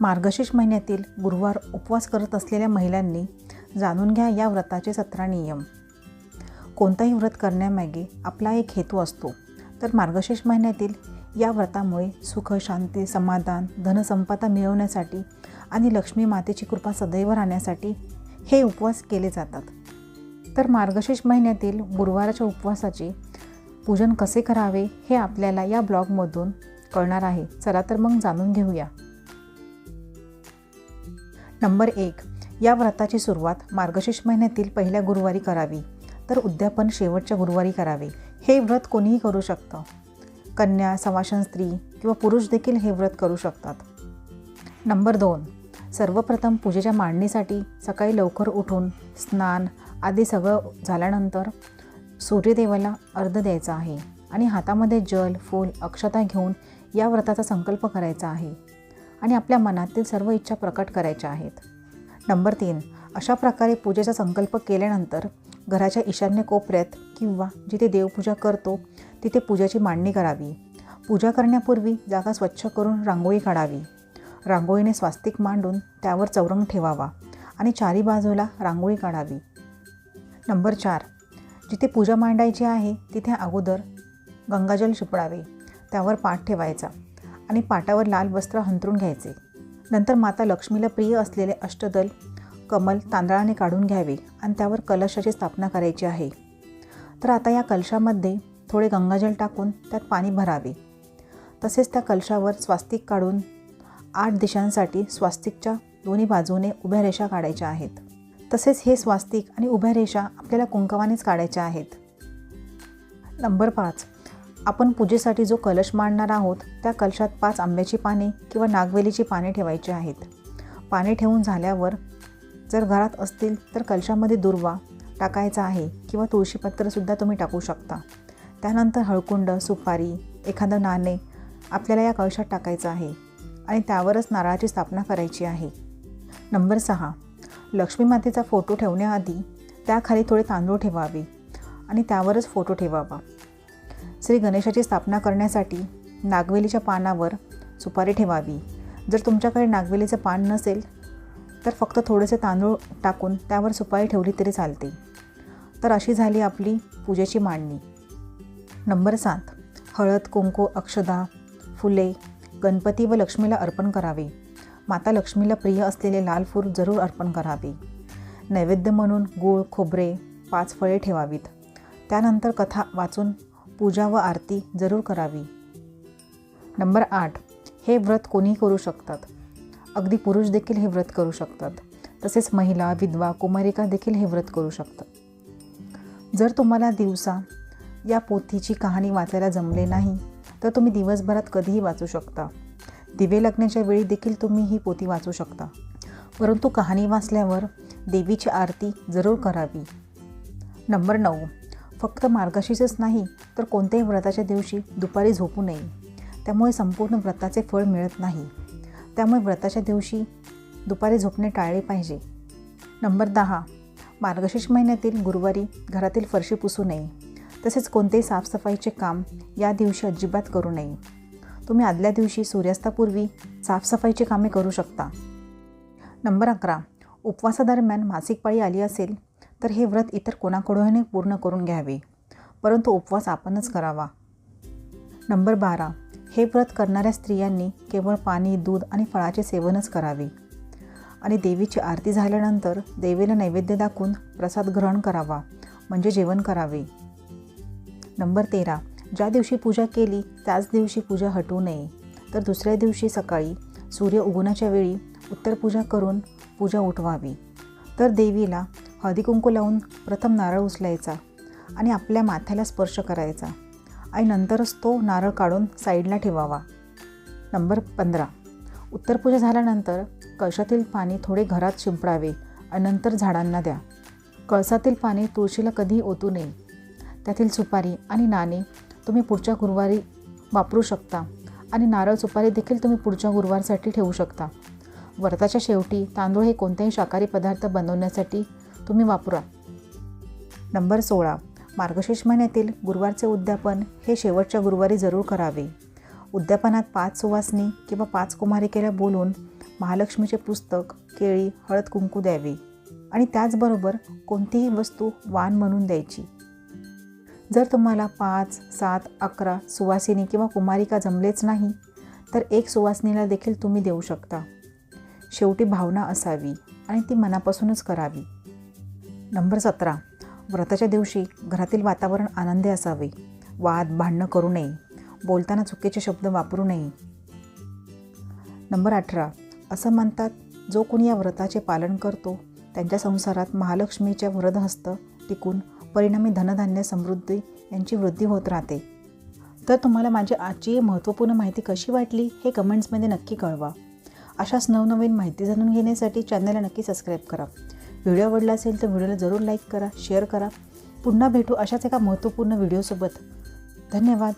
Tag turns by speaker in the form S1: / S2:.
S1: मार्गशीर्ष महिन्यातील गुरुवार उपवास करत असलेल्या महिलांनी जाणून घ्या या व्रताचे सतरा नियम. कोणताही व्रत करण्यामागे आपला एक हेतू असतो. तर मार्गशीर्ष महिन्यातील या व्रतामुळे सुख शांती समाधान धनसंपदा मिळवण्यासाठी आणि लक्ष्मी मातेची कृपा सदैव राहण्यासाठी हे उपवास केले जातात. तर मार्गशीर्ष महिन्यातील गुरुवाराच्या उपवासाचे पूजन कसे करावे हे आपल्याला या ब्लॉगमधून कळणार आहे. चला तर मग जाणून घेऊया. नंबर एक या व्रताची सुरुवात मार्गशीर्ष महिन्यातील पहिल्या गुरुवारी करावी तर उद्यापन शेवटच्या गुरुवारी करावे. हे व्रत कोणीही करू शकतं. कन्या समाशन स्त्री किंवा पुरुष देखील हे व्रत करू शकतात. नंबर दोन सर्वप्रथम पूजेच्या मांडणीसाठी सकाळी लवकर उठून स्नान आदी सगळं झाल्यानंतर सूर्यदेवाला अर्ध द्यायचा आहे आणि हातामध्ये जल फूल अक्षता घेऊन या व्रताचा संकल्प करायचा आहे. आणि आपल्या मनातील सर्व इच्छा प्रकट करायच्या आहेत. नंबर तीन अशा प्रकारे पूजेचा संकल्प केल्यानंतर घराच्या ईशान्य कोपऱ्यात किंवा जिथे देवपूजा करतो तिथे पूजाची मांडणी करावी. पूजा करण्यापूर्वी जागा स्वच्छ करून रांगोळी काढावी. रांगोळीने स्वास्तिक मांडून त्यावर चौरंग ठेवावा आणि चारी बाजूला रांगोळी काढावी. नंबर चार जिथे पूजा मांडायची आहे तिथे अगोदर गंगाजल शिपडावे. त्यावर पाठ ठेवायचा. आणि पाटावर लाल वस्त्र हंतरून घ्यायचे. नंतर माता लक्ष्मीला प्रिय असलेले अष्टदल कमल तांदळाने काढून घ्यावे आणि त्यावर कलशाची स्थापना करायची आहे. तर आता या कलशामध्ये थोडे गंगाजल टाकून त्यात पाणी भरावे. तसेच त्या कलशावर स्वास्तिक काढून आठ दिशांसाठी स्वास्तिकच्या दोन्ही बाजूने उभ्या रेषा काढायच्या आहेत. तसेच हे स्वास्तिक आणि उभ्या रेषा आपल्याला कुंकवानेच काढायच्या आहेत. नंबर पाच. आपण पूजेसाठी जो कलश मांडणार आहोत त्या कलशात पाच आंब्याची पाने किंवा नागवेलीची पाने ठेवायची आहेत. पाने ठेवून झाल्यावर जर घरात असतील तर कलशामध्ये दुर्वा टाकायचा आहे किंवा तुळशीपत्रसुद्धा तुम्ही टाकू शकता. त्यानंतर हळकुंड सुपारी एखादं नाणे आपल्याला या कळशात टाकायचं आहे आणि त्यावरच नारळाची स्थापना करायची आहे. नंबर सहा. लक्ष्मी मातेचा फोटो ठेवण्याआधी त्याखाली थोडे तांदूळ ठेवावे आणि त्यावरच फोटो ठेवावा. श्री गणेशाची स्थापना करण्यासाठी नागवेलीच्या पानावर सुपारी ठेवावी. जर तुमच्याकडे नागवेलीचं पान नसेल तर फक्त थोडेसे तांदूळ टाकून त्यावर सुपारी ठेवली तरी चालते. तर अशी झाली आपली पूजेची मांडणी. नंबर सात. हळद कुंकू अक्षदा फुले गणपती व लक्ष्मीला अर्पण करावे. माता लक्ष्मीला प्रिय असलेले लाल फूल जरूर अर्पण करावे. नैवेद्य म्हणून गूळ खोबरे पाच फळे ठेवावीत. त्यानंतर कथा वाचून पूजा व आरती जरूर करावी. नंबर आठ. हे व्रत कोणीही करू शकतात. अगदी पुरुष देखील हे व्रत करू शकतात. तसेच महिला विधवा कुमारिका देखील हे व्रत करू शकतात. जर तुम्हाला दिवसा या पोथीची कहाणी वाचायला जमले नाही तर तुम्ही दिवसभरात कधीही वाचू शकता. दिवे लागण्याच्या वेळी देखील तुम्ही ही पोथी वाचू शकता. परंतु कहाणी वाचल्यावर देवीची आरती जरूर करावी. नंबर नऊ. फक्त मार्गशीर्षच नाही तर कोणत्याही व्रताच्या दिवशी दुपारी झोपू नये. त्यामुळे संपूर्ण व्रताचे फळ मिळत नाही. त्यामुळे व्रताच्या दिवशी दुपारी झोपणे टाळले पाहिजे. नंबर दहा. मार्गशीर्ष महिन्यातील गुरुवारी घरातील फरशी पुसू नये. तसेच कोणतेही साफसफाईचे काम या दिवशी अजिबात करू नये. तुम्ही आदल्या दिवशी सूर्यास्तापूर्वी साफसफाईची कामे करू शकता. नंबर अकरा. उपवासादरम्यान मासिक पाळी आली असेल तर हे व्रत इतर कोणाकडूनही पूर्ण करून घ्यावे. परंतु उपवास आपणच करावा. नंबर बारा. हे व्रत करणाऱ्या स्त्रियांनी केवळ पाणी दूध आणि फळाचे सेवनच करावे. आणि देवीची आरती झाल्यानंतर देवीला नैवेद्य दाखवून प्रसाद ग्रहण करावा म्हणजे जेवण करावे. नंबर तेरा. ज्या दिवशी पूजा केली त्याच दिवशी पूजा हटवू नये. तर दुसऱ्या दिवशी सकाळी सूर्य उगवण्याच्या वेळी उत्तर पूजा करून पूजा उठवावी. तर देवीला हळदी कुंकू लावून प्रथम नारळ उचलायचा आणि आपल्या माथ्याला स्पर्श करायचा. आणि नंतरच तो नारळ काढून साईडला ठेवावा. नंबर पंधरा. उत्तर पूजा झाल्यानंतर कळशातील पाणी थोडे घरात शिंपडावे आणि नंतर झाडांना द्या. कळसातील पाणी तुळशीला कधीही ओतू नये. त्यातील सुपारी आणि नाणे तुम्ही पुढच्या गुरुवारी वापरू शकता आणि नारळ सुपारी देखील तुम्ही पुढच्या गुरुवारसाठी ठेवू शकता. व्रताच्या शेवटी तांदूळ हे कोणतेही शाकाहारी पदार्थ बनवण्यासाठी तुम्ही वापरा. नंबर सोळा. मार्गशीर्ष महिन्यातील गुरुवारचे उद्यापन हे शेवटच्या गुरुवारी जरूर करावे. उद्यापनात पाच सुवासनी किंवा पाच कुमारिकेला बोलून महालक्ष्मीचे पुस्तक केळी हळद कुंकू द्यावे आणि त्याचबरोबर कोणतीही वस्तू वाण म्हणून द्यायची. जर तुम्हाला पाच सात अकरा सुवासिनी किंवा कुमारिका जमलेच नाही तर एक सुवासिनीला देखील तुम्ही देऊ शकता. शेवटी भावना असावी आणि ती मनापासूनच करावी. नंबर सतरा. व्रताच्या दिवशी घरातील वातावरण आनंदी असावे. वाद भांडणं करू नये. बोलताना चुकीचे शब्द वापरू नये. नंबर अठरा. असं म्हणतात जो कोणी या व्रताचे पालन करतो त्यांच्या संसारात महालक्ष्मीच्या व्रतहस्त टिकून परिणामी धनधान्य समृद्धी यांची वृद्धी होत राहते. तर तुम्हाला माझी आजची महत्त्वपूर्ण माहिती कशी वाटली हे कमेंट्समध्ये नक्की कळवा. अशाच नवनवीन माहिती जाणून घेण्यासाठी चॅनलला नक्की सबस्क्राईब करा. व्हिडिओ आवडला असेल तर व्हिडिओला जरूर लाईक करा शेअर करा. पुन्हा भेटू अशाच एका महत्त्वपूर्ण व्हिडिओसोबत. धन्यवाद.